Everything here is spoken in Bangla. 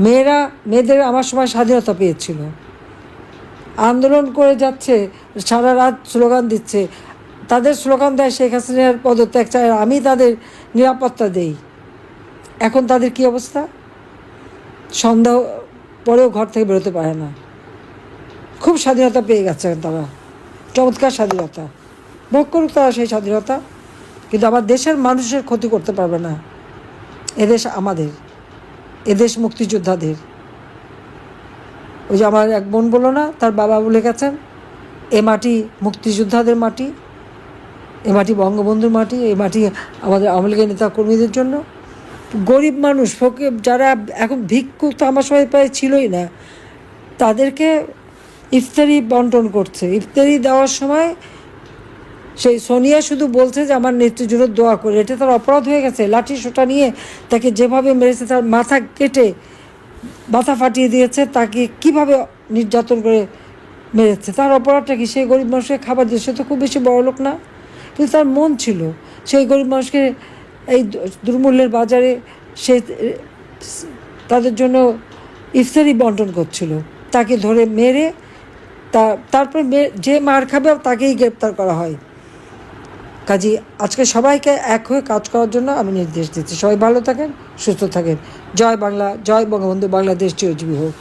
মেয়েরা, মেয়েদের আমার সময় স্বাধীনতা পেয়েছিল। আন্দোলন করে যাচ্ছে, সারা রাত স্লোগান দিচ্ছে। তাদের স্লোগান দেয় শেখ হাসিনার পদত্যাগ চায় আমি তাদের নিরাপত্তা দেই। এখন তাদের কি অবস্থা? সন্দেহ পরেও ঘর থেকে বেরোতে পারে না। খুব স্বাধীনতা পেয়ে গেছে তারা। চমৎকার স্বাধীনতা। ভোগ করুক তারা সেই স্বাধীনতা, কিন্তু আমার দেশের মানুষের ক্ষতি করতে পারবে না। এদেশ আমাদের। এদেশ মুক্তিযোদ্ধাদের। ওই যে আমার এক বোন বলল না, তার বাবা বলে গেছেন, এ মাটি মুক্তিযোদ্ধাদের মাটি, এ মাটি বঙ্গবন্ধুর মাটি, এ মাটি আমাদের আওয়ামী লীগের নেতা কর্মীদের জন্য। গরিব মানুষ, ফকির, যারা এখন ভিক্ষুক তো আমার সবাই প্রায় ছিলই না, তাদেরকে ইফতারি বন্টন করছে। ইফতারি দেওয়ার সময় সেই সোনিয়া শুধু বলছে যে আমার নেত্রীর জন্য দোয়া করে। এটা তার অপরাধ হয়ে গেছে। লাঠি সোটা নিয়ে তাকে যেভাবে মেরেছে, তার মাথা কেটে মাথা ফাটিয়ে দিয়েছে, তাকে কীভাবে নির্যাতন করে মেরেছে? তার অপরাধটা কি? সেই গরিব মানুষকে খাবার দিয়ে সে তো খুব বেশি বড় লোক না। কিন্তু তার মন ছিল। সেই গরিব মানুষকে এই দুর্মূল্যের বাজারে সে তাদের জন্য ইফতারি বন্টন করছিল। তাকে ধরে মেরে তারপরে যে মার খাবে তাকেই গ্রেপ্তার করা হয়। কাজী, আজকে সবাইকে এক হয়ে কাজ করার জন্য আমি নির্দেশ দিচ্ছি। সবাই ভালো থাকেন, সুস্থ থাকেন। জয় বাংলা, জয় বঙ্গবন্ধু বাংলাদেশ, চিরজীবী হোক।